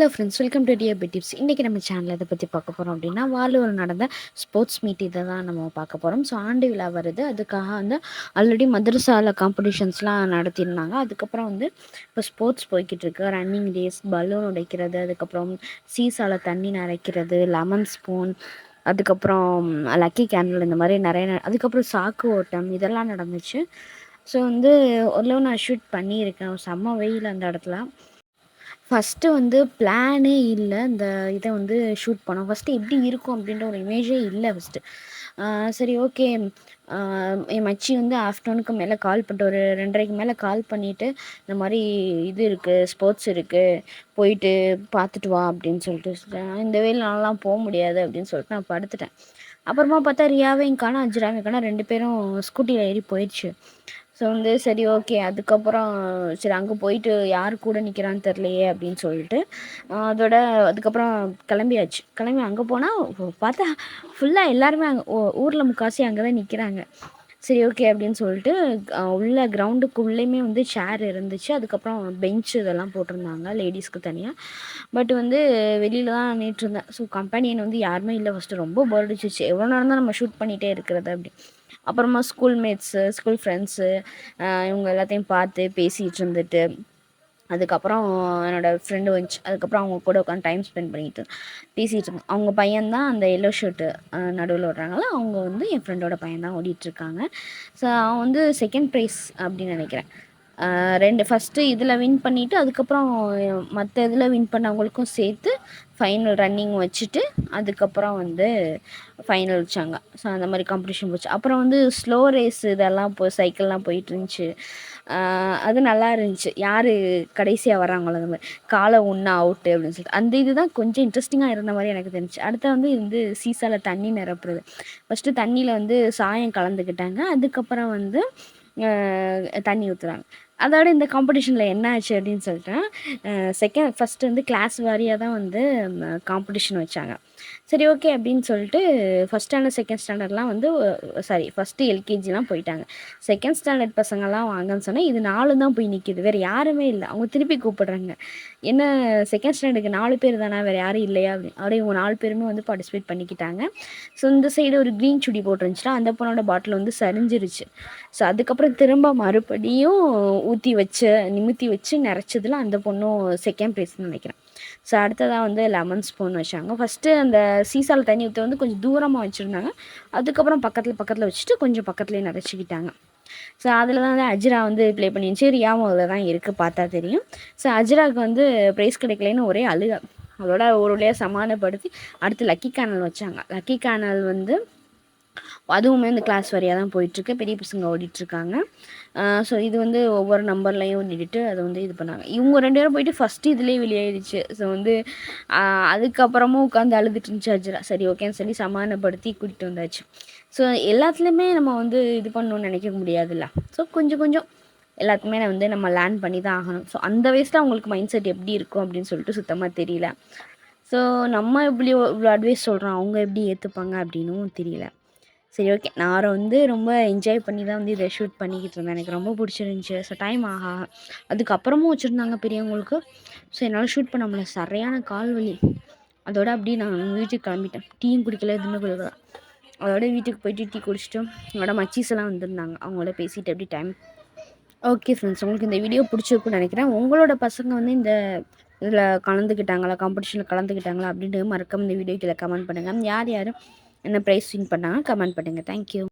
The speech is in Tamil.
Friends welcome to dear tips இன்றைக்கி நம்ம சேனலில் இதை பற்றி பார்க்க போகிறோம் அப்படின்னா வாலூர் நடந்த ஸ்போர்ட்ஸ் மீட் இதை தான் நம்ம பார்க்க போகிறோம் ஸோ ஆண்டு விழா வருது. அதுக்காக வந்து ஆல்ரெடி மதரசாவில் காம்படிஷன்ஸ்லாம் நடத்தியிருந்தாங்க. அதுக்கப்புறம் வந்து இப்போ ஸ்போர்ட்ஸ் போய்கிட்டு இருக்கு ரன்னிங் ரேஸ் பலூன் உடைக்கிறது அதுக்கப்புறம் சீசால தண்ணி நரைக்கிறது லெமன் ஸ்பூன் அதுக்கப்புறம் லக்கி கேண்டில் இந்த மாதிரி நிறைய ந- அதுக்கப்புறம் சாக்கு ஓட்டம் இதெல்லாம் நடந்துச்சு. ஸோ வந்து ஒரு நான் ஷூட் பண்ணியிருக்கேன். செம்ம வெயில் அந்த இடத்துல. ஃபஸ்ட்டு வந்து பிளானே இல்லை. இந்த இதை வந்து ஷூட் பண்ணோம். ஃபஸ்ட்டு எப்படி இருக்கும் அப்படின்ற ஒரு இமேஜே இல்லை ஃபஸ்ட்டு சரி ஓகே என் மச்சி வந்து ஆஃப்டர்நூனுக்கு மேலே கால் பண்ணிட்டு ஒரு ரெண்டரைக்கு மேலே கால் பண்ணிவிட்டு இந்த மாதிரி இது இருக்குது ஸ்போர்ட்ஸ் இருக்குது போயிட்டு பார்த்துட்டு வா அப்படின்னு சொல்லிட்டு இந்த வெயில் நான்லாம் போக முடியாது அப்படின்னு சொல்லிட்டு நான் படுத்துட்டேன். அப்புறமா பார்த்தா ரியாவையும் காணும் அஜிராவையும் காணும் ரெண்டு பேரும் ஸ்கூட்டியில் ஏறி போயிடுச்சு. ஸோ வந்து சரி ஓகே அதுக்கப்புறம் சரி அங்கே போயிட்டு யார் கூட நிற்கிறான்னு தெரிலையே அப்படின்னு சொல்லிட்டு அதோட அதுக்கப்புறம் கிளம்பியாச்சு. கிளம்பி அங்கே போனால் பார்த்தா ஃபுல்லாக எல்லாருமே அங்கே ஊரில் முக்காசி அங்கே தான் நிற்கிறாங்க சரி ஓகே அப்படின்னு சொல்லிட்டு உள்ள கிரவுண்டுக்குள்ளேயுமே வந்து சேர் இருந்துச்சு. அதுக்கப்புறம் பெஞ்ச் இதெல்லாம் போட்டிருந்தாங்க லேடிஸ்க்கு தனியாக பட் வந்து வெளியில தான் நின்றுட்டு இருந்தேன். ஸோ கம்பெனியன் வந்து யாருமே இல்லை. ஃபஸ்ட்டு ரொம்ப போர் அடிச்சிச்சு எவ்வளோ நேரம் தான் நம்ம ஷூட் பண்ணிகிட்டே இருக்கிறது அப்படி. அப்புறமா ஸ்கூல் மேட்ஸு ஸ்கூல் ஃப்ரெண்ட்ஸு இவங்க எல்லாத்தையும் பார்த்து பேசிகிட்டு இருந்துட்டு அதுக்கப்புறம் என்னோடய ஃப்ரெண்டு வந்துச்சு அதுக்கப்புறம் அவங்க கூட உட்காந்து டைம் ஸ்பெண்ட் பண்ணிட்டு பேசிகிட்டு இருந்தோம் அவங்க பையன் தான் அந்த எல்லோ ஷர்ட்டு நடுவில் ஓடுறாங்கள அவங்க வந்து என் ஃப்ரெண்டோட பையன் தான் ஓடிட்டுருக்காங்க. ஸோ அவன் வந்து செகண்ட் ப்ரைஸ் அப்படின்னு நினைக்கிறேன். ரெண்டு ஃபஸ்ட்டு இதில் வின் பண்ணிவிட்டு அதுக்கப்புறம் மற்ற இதில் வின் பண்ணவங்களுக்கும் சேர்த்து ஃபைனல் ரன்னிங் வச்சுட்டு அதுக்கப்புறம் வந்து ஃபைனல் வச்சாங்க ஸோ அந்த மாதிரி காம்படிஷன் போச்சு. அப்புறம் வந்து ஸ்லோ ரேஸ் இதெல்லாம் போ சைக்கிள்லாம் போயிட்டு இருந்துச்சு. அது நல்லா இருந்துச்சு. யார் கடைசியாக வராங்களோ அந்த மாதிரி. காலை ஒன்றா அவுட்டு அப்படின்னு சொல்லிட்டு. அந்த இதுதான் கொஞ்சம் இன்ட்ரெஸ்டிங்காக இருந்த மாதிரி எனக்கு தெரிஞ்சு அடுத்த வந்து இது வந்து சீசாவில் தண்ணி நிரப்புறது. ஃபஸ்ட்டு தண்ணியில் வந்து சாயம் கலந்துக்கிட்டாங்க. அதுக்கப்புறம் வந்து தண்ணி ஊற்றுறாங்க அதோட இந்த காம்படிஷனில் என்ன ஆச்சு அப்படின்னு சொல்லிட்டேன். செகண்ட் ஃபஸ்ட்டு வந்து கிளாஸ் வாரியாக தான் வந்து காம்படிஷன் வச்சாங்க. சரி ஓகே அப்படின்னு சொல்லிட்டு ஃபஸ்ட் ஸ்டாண்டர்ட் செகண்ட் ஸ்டாண்டர்ட்லாம் வந்து சாரி ஃபஸ்ட்டு எல்கேஜிலாம் போயிட்டாங்க. செகண்ட் ஸ்டாண்டர்ட் பசங்கள்லாம் வாங்கன்னு சொன்னால் இது நாலு தான் போய் நிற்கிது வேறு யாருமே இல்லை. அவங்க திருப்பி கூப்பிடுறாங்க. என்ன செகண்ட் ஸ்டாண்டர்டுக்கு நாலு பேர் தானே? வேறு யாரும் இல்லையா? அப்படின்னு. அப்படியே இவங்க நாலு பேருமே வந்து பார்ட்டிசிபேட் பண்ணிக்கிட்டாங்க. ஸோ இந்த சைடு ஒரு க்ரீன் சுடி போட்டுருந்துச்சுன்னா அந்த பொண்ணோட பாட்டில் வந்து சரிஞ்சிருச்சு. ஸோ அதுக்கப்புறம் திரும்ப மறுபடியும் ஊற்றி வச்சு நிமித்தி வச்சு நிறச்சதில் அந்த பொண்ணும் செகண்ட் ப்ரைஸ்னு நினைக்கிறேன். ஸோ அடுத்ததாக வந்து லெமன் ஸ்பூன் வச்சாங்க. ஃபஸ்ட்டு அந்த சீசாவில் தண்ணி ஊற்ற வந்து கொஞ்சம் தூரமாக வச்சுருந்தாங்க. அதுக்கப்புறம் பக்கத்தில் பக்கத்தில் வச்சுட்டு கொஞ்சம் பக்கத்துலேயே நிறச்சிக்கிட்டாங்க ஸோ அதில் தான் வந்து அஜிரா வந்து ப்ளே பண்ணிருந்துச்சு. ரியாவும் அதில் தான் இருக்குது பார்த்தா தெரியும். ஸோ அஜிராவுக்கு வந்து ப்ரைஸ் கிடைக்கலன்னு ஒரே அழுக. அதோட ஒரு வழியாக சமாதானப்படுத்தி அடுத்து லக்கி கேனல் வச்சாங்க. லக்கி கேனல் வந்து அதுவுமே இந்த கிளாஸ் வரையாக தான் போயிட்டுருக்கு. பெரிய பசங்க ஓடிட்டுருக்காங்க. ஸோ இது வந்து ஒவ்வொரு நம்பர்லையும் ஓடிட்டு அதை வந்து இது பண்ணாங்க. இவங்க ரெண்டு பேரும் போயிட்டு ஃபஸ்ட்டு இதுலேயே வெளியாயிடுச்சு ஸோ வந்து அதுக்கப்புறமும் உட்காந்து அழுதுட்டு இருந்துச்சு அஜ்ரா சரி ஓகேன்னு சொல்லி சமாதானப்படுத்தி கூட்டிகிட்டு வந்தாச்சு. ஸோ எல்லாத்துலேயுமே நம்ம வந்து இது பண்ணணும்னு நினைக்க முடியாதுல்ல. ஸோ கொஞ்சம் கொஞ்சம் எல்லாத்துக்குமே நான் வந்து நம்ம லேர்ன் பண்ணி தான் ஆகணும். ஸோ அந்த வயசில் அவங்களுக்கு மைண்ட் செட் எப்படி இருக்கும் அப்படின்னு சொல்லிட்டு சுத்தமாக தெரியல. ஸோ நம்ம எப்படி இவ்வளோ அட்வைஸ் சொல்கிறோம் அவங்க எப்படி ஏற்றுப்பாங்க அப்படின்னும் தெரியல. சரி ஓகே நான் வந்து ரொம்ப என்ஜாய் பண்ணி தான் வந்து இதை ஷூட் பண்ணிக்கிட்டு இருந்தேன். எனக்கு ரொம்ப பிடிச்சிருந்துச்சி. ஸோ டைம் ஆகா. அதுக்கப்புறமும் வச்சுருந்தாங்க பெரியவங்களுக்கு. ஸோ என்னால் ஷூட் பண்ண முடியல. சரியான கால் வலி. அதோட அப்படியே நான் வீட்டுக்கு கிளம்பிட்டேன். டீயும் குடிக்கல எதுவுமே குடிக்கல. அதோட வீட்டுக்கு போயிட்டு டீ குடிச்சிட்டு என்னோட மச்சீஸ் எல்லாம் வந்திருந்தாங்க. அவங்களோட பேசிட்டு அப்படி டைம் ஓகே ஃப்ரெண்ட்ஸ் உங்களுக்கு இந்த வீடியோ பிடிச்சிருக்குன்னு நினைக்கிறேன். உங்களோட பசங்க வந்து இந்த இதில் கலந்துக்கிட்டாங்களா? காம்படிஷனில் கலந்துக்கிட்டாங்களா? அப்படின்ட்டு மறக்காம இந்த வீடியோ கீழே கமெண்ட் பண்ணுங்கள் யார் யாரும் என்ன ப்ரைஸ் வின் பண்ணாங்க. கமெண்ட் பண்ணுங்கள் தேங்க்யூ